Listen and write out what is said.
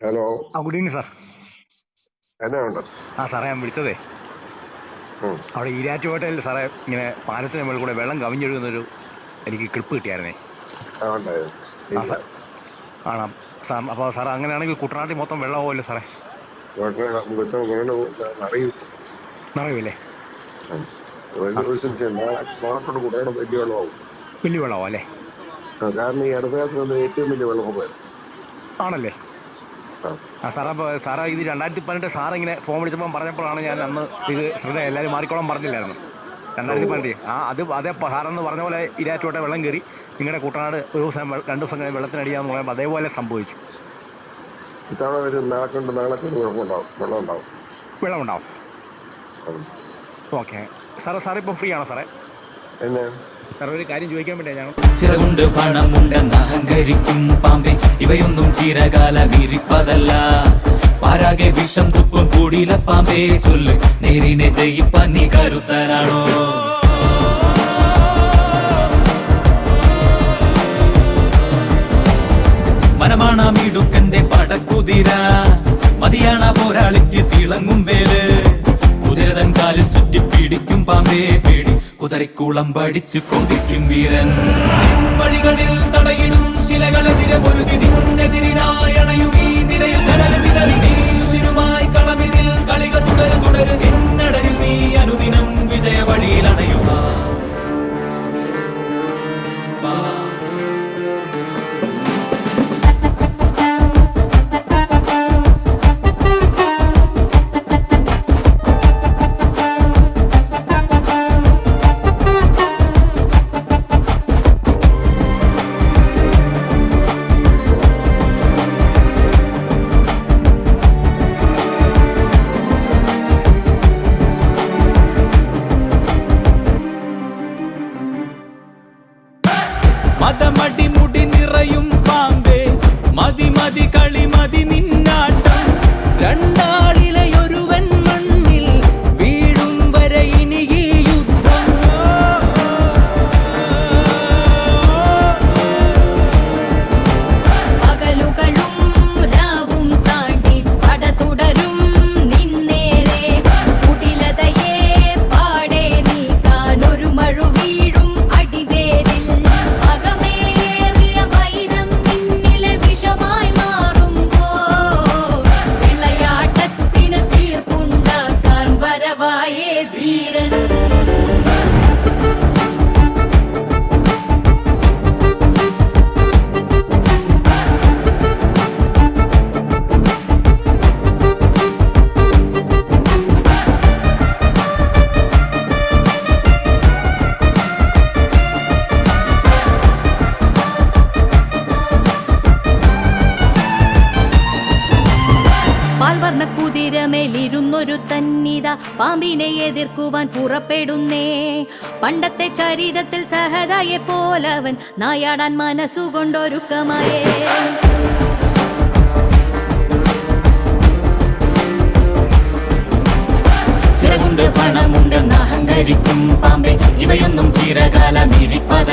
Hello good evening sir എന്നാ ഉണ്ട്? ആ സാറേ ഞാൻ വിളിച്ചതേ. അവിടെ ഈരാറ്റുപേട്ടയിൽ സാറേ ഇങ്ങനെ പാലത്തിന് മുകളിൽ കൂടെ വെള്ളം കവിഞ്ഞൊഴുകുന്നൊരു എനിക്ക് ക്ലിപ്പ് കിട്ടിയായിരുന്നേ. ആണോ? സാർ അപ്പോൾ സാർ അങ്ങനെയാണെങ്കിൽ കുട്ടനാട്ടിൽ മൊത്തം വെള്ളമാവുമല്ലോ സാറേ കുട്ടയുടെ വലിയ വെള്ളമാവും. അല്ലേ? കാരണം ഈ അടുത്ത ഏറ്റവും വലിയ വെള്ളപ്പൊക്കമായിരുന്നു ആണല്ലേ? ആ. സാറേ അപ്പോൾ സാറേ ഇത് രണ്ടായിരത്തി പതിനെട്ട് സാർ ഇങ്ങനെ ഫോൺ വിളിച്ചപ്പോൾ പറഞ്ഞപ്പോഴാണ് ഞാൻ അന്ന് ഇത് ശ്രദ്ധ എല്ലാവരും മാറിക്കോളം പറഞ്ഞില്ലായിരുന്നു. രണ്ടായിരത്തി പതിനെട്ട് ആ അത് അതേ സാറെന്ന് പറഞ്ഞ പോലെ ഇരാറ്റോട്ടെ വെള്ളം കയറി നിങ്ങളുടെ കുട്ടനാട് ഒരു ദിവസം രണ്ട് ദിവസം കഴിഞ്ഞ് വെള്ളത്തിനടിയാന്ന് പറയുമ്പോൾ അതേപോലെ സംഭവിച്ചു. ഇത്തവണ ഒരു നാളെക്കൊണ്ട് നാളെക്കൊണ്ട് കുഴപ്പമുണ്ടാവും വെള്ളം ഉണ്ടാവും വെള്ളം ഉണ്ടാവും ഉം. ഓക്കെ. സാറേ സാറേ ഇപ്പോൾ ഫ്രീ ആണോ സാറേ? സാർ ഒരു കാര്യം ചോദിക്കാൻ വേണ്ടിയാണ് ഞാൻ ചിറകുണ്ട് പണമുണ്ടെന്ന് അഹങ്കരിക്കും പാമ്പെ. ഇവയൊന്നും ചിരകാല വിരിപ്പതല്ല. പാരാകെ വിഷം തുപ്പും കൂടിയില പാമ്പേ. ചൊല്ല് നേരിനെ ജയിപ്പാൻ നീ കരുത്തനാണോ? മനമാണ മിടുക്കന്റെ പടക്കുതിര. മതിയാണ പോരാളിക്ക് തിളങ്ങും വേൽ. കുതിരതൻ കാലിൽ ചുറ്റി പിടിക്കും പാമ്പേ. കുതിരക്കുളം പഠിച്ചു കൊതിക്കും വീരൻ. വഴികളിൽ തടയിടും ശിലകളെതിരെ പൊരുതി നിന്നെതിരിനായണയും മതമടി മുടി നിറയും പാമ്പേ. മതി മതി കളി മതി നിന്നാട്ടം. രണ്ടാളിലെ കുതിരമേലിരുന്നൊരു തന്നിത പാമ്പിനെ എതിർക്കുവാൻ പുറപ്പെടുന്നേ. പണ്ടത്തെ ചരിതത്തിൽ സഹതയെ പോലവൻ നായാടാൻ മനസ്സുകൊണ്ടൊരുക്കമായേ. ചിറകുണ്ട് ഫണമുണ്ടെന്ന് അഹങ്കരിക്കും പാമ്പെ. ഇവയൊന്നും ചിരകാല മിഴിപ്പത